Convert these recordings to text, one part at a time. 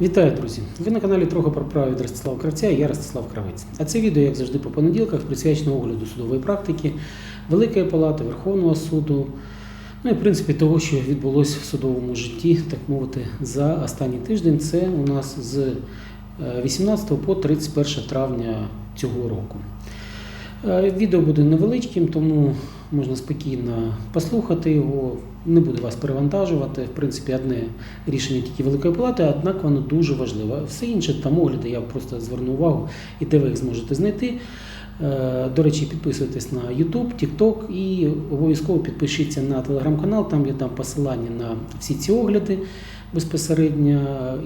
Вітаю, друзі! Ви на каналі Трохи про право від Ростислава Кравця я Ростислав Кравець. А це відео, як завжди, по понеділках присвячено огляду судової практики Великої Палати, Верховного суду. Ну і в принципі того, що відбулося в судовому житті, так мовити, за останній тиждень. Це у нас з е, 18 по 31 травня цього року. Е, Відео буде невеличким, тому можна спокійно послухати його. Не буду вас перевантажувати. В принципі, одне рішення тільки Великої Палати, однак воно дуже важливе. Все інше там огляди, я просто зверну увагу і де ви їх зможете знайти. Е, До речі, підписуйтесь на YouTube, TikTok і обов'язково підпишіться на телеграм-канал, там я дам посилання на всі ці огляди безпосередньо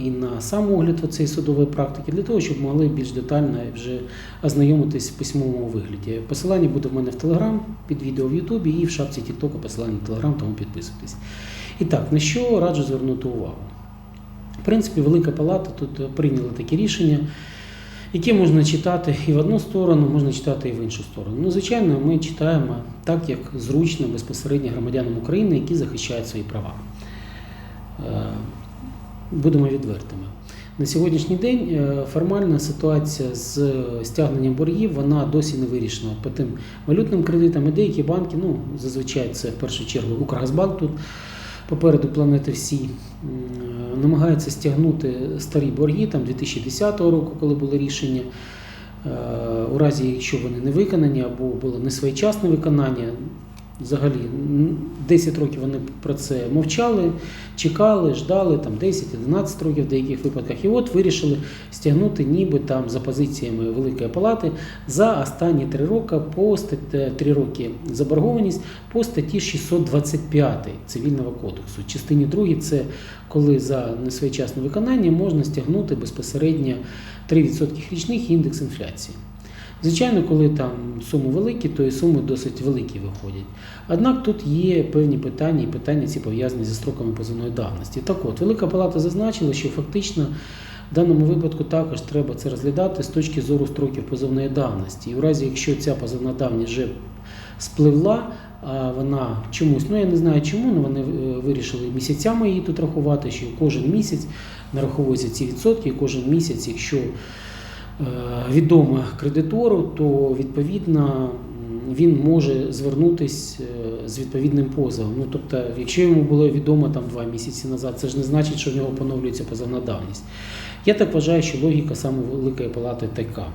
і на сам огляд цієї судової практики, для того, щоб могли більш детально вже ознайомитись в письмовому вигляді. Посилання буде в мене в Телеграм, під відео в Ютубі і в шапці TikTok посилання на Телеграм, тому підписуйтесь. І так, на що раджу звернути увагу? В принципі, Велика Палата тут прийняла таке рішення, яке можна читати і в одну сторону, можна читати і в іншу сторону. Ну, звичайно, ми читаємо так, як зручно безпосередньо громадянам України, які захищають свої права. Е, Будемо відвертими. На сьогоднішній день е, формальна ситуація з стягненням боргів вона досі не вирішена по тим валютним кредитам. І деякі банки, ну зазвичай це в першу чергу Укргазбанк тут попереду планети всі, м, намагаються стягнути старі борги там 2010 року, коли було рішення. Е, У разі, якщо вони не виконані або було несвоєчасне виконання, взагалі 10 років вони про це мовчали, чекали, ждали там 10-11 років в деяких випадках. І от вирішили стягнути ніби там за позиціями Великої Палати за останні 3 роки по статті 3 роки заборгованість по статті 625 Цивільного кодексу. Частині 2 це коли за несвоєчасне виконання можна стягнути безпосередньо 3% річних індекс інфляції. Звичайно, коли там суми великі, то і суми досить великі виходять. Однак тут є певні питання, і питання ці пов'язані зі строками позовної давності. Так от, Велика Палата зазначила, що фактично в даному випадку також треба це розглядати з точки зору строків позовної давності. І в разі, якщо ця позовна давність вже спливла, а вона чомусь, ну я не знаю чому, але вони е, вирішили місяцями її тут рахувати, що кожен місяць нараховуються ці відсотки, і кожен місяць, якщо е, кредитору, то відповідно він може звернутися з відповідним позовом. Ну тобто, якщо йому було відомо там два місяці назад, це ж не значить, що в нього поновлюється позовна давність. Я так вважаю, що логіка саме Великої Палати така.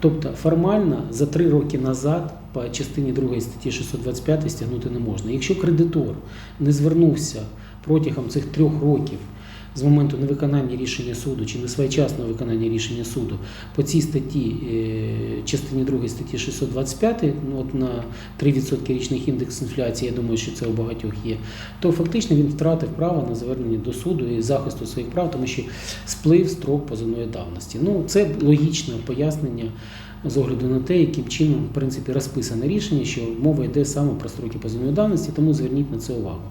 Тобто формально за три роки назад по частині 2 статті 625 стягнути не можна. Якщо кредитор не звернувся протягом цих трьох років з моменту невиконання рішення суду чи несвоєчасного виконання рішення суду по цій статті, е, частині 2 статті 625, ну от на 3% річних індекс інфляції, я думаю, що це у багатьох є, то фактично він втратив право на звернення до суду і захисту своїх прав, тому що сплив строк позовної давності. Ну, це логічне пояснення з огляду на те, яким чином в принципі розписане рішення, що мова йде саме про строки позовної давності, тому зверніть на це увагу.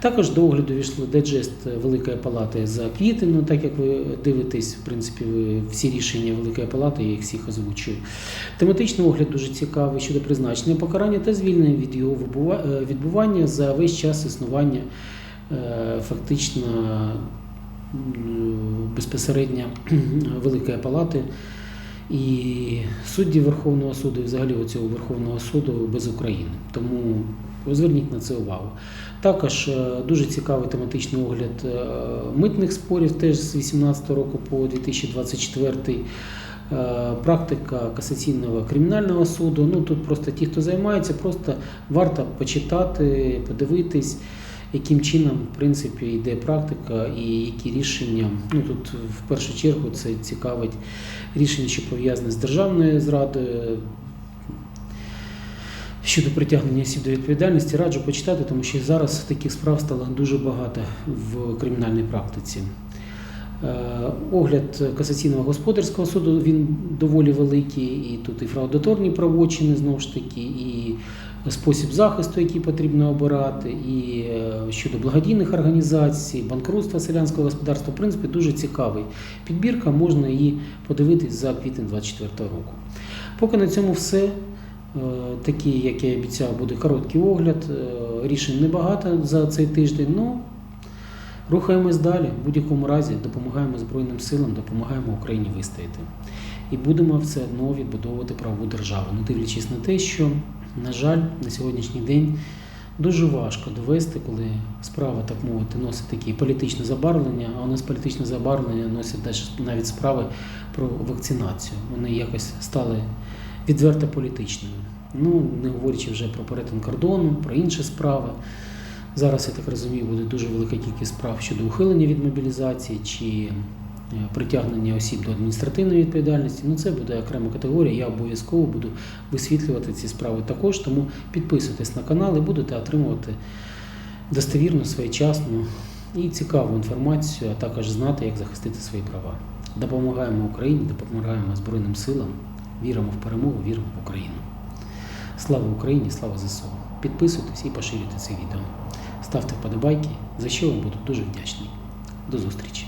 Також до огляду війшли деджест Великої Палати за квітень, ну так як ви дивитесь, в принципі, всі рішення Великої Палати, я їх всіх озвучую. Тематичний огляд дуже цікавий щодо призначення покарання та звільнення від його е, відбування за весь час існування е, фактично безпосередньо Великої Палати і судді Верховного суду, і взагалі оцього Верховного суду без України. Тому зверніть на це увагу. Також е, дуже цікавий тематичний огляд е, митних спорів теж з 2018 року по 2024. Е, Практика касаційного кримінального суду. Ну тут просто ті, хто займається, просто варто почитати, подивитись, яким чином в принципі йде практика і які рішення. Ну тут в першу чергу це цікавить рішення, що пов'язане з державною зрадою. Щодо притягнення осіб до відповідальності, раджу почитати, тому що зараз таких справ стало дуже багато в кримінальній практиці. Е, Огляд касаційного господарського суду він доволі великий, і тут і фраудаторні правочини знову ж таки, і спосіб захисту, який потрібно обирати, і е, щодо благодійних організацій, банкрутства селянського господарства, в принципі, дуже цікавий підбірка, можна її подивитись за квітень 2024 року. Поки на цьому все. Е, Такий, як я обіцяв, буде короткий огляд. Е, Рішень небагато за цей тиждень. Ну, Рухаємось далі. В будь-якому разі допомагаємо Збройним силам, допомагаємо Україні вистояти. І будемо все одно відбудовувати правову державу, не дивлячись на те, що, на жаль, на сьогоднішній день дуже важко довести, коли справа, так мовити, носить такі політичне забарвлення, а у нас політичне забарвлення носить навіть справи про вакцинацію. Вони якось стали відверто політичними. Ну, не говорячи вже про перетин кордону, про інші справи. Зараз, я так розумію, буде дуже велика кількість справ щодо ухилення від мобілізації чи е, притягнення осіб до адміністративної відповідальності. Ну, це буде окрема категорія. Я обов'язково буду висвітлювати ці справи також. Тому підписуйтесь на канал і будете отримувати достовірну, своєчасну і цікаву інформацію, а також знати, як захистити свої права. Допомагаємо Україні, допомагаємо Збройним силам, віримо в перемогу, віримо в Україну. Слава Україні, слава ЗСУ! Підписуйтесь і поширюйте це відео. Ставте вподобайки, за що вам буду дуже вдячний. До зустрічі!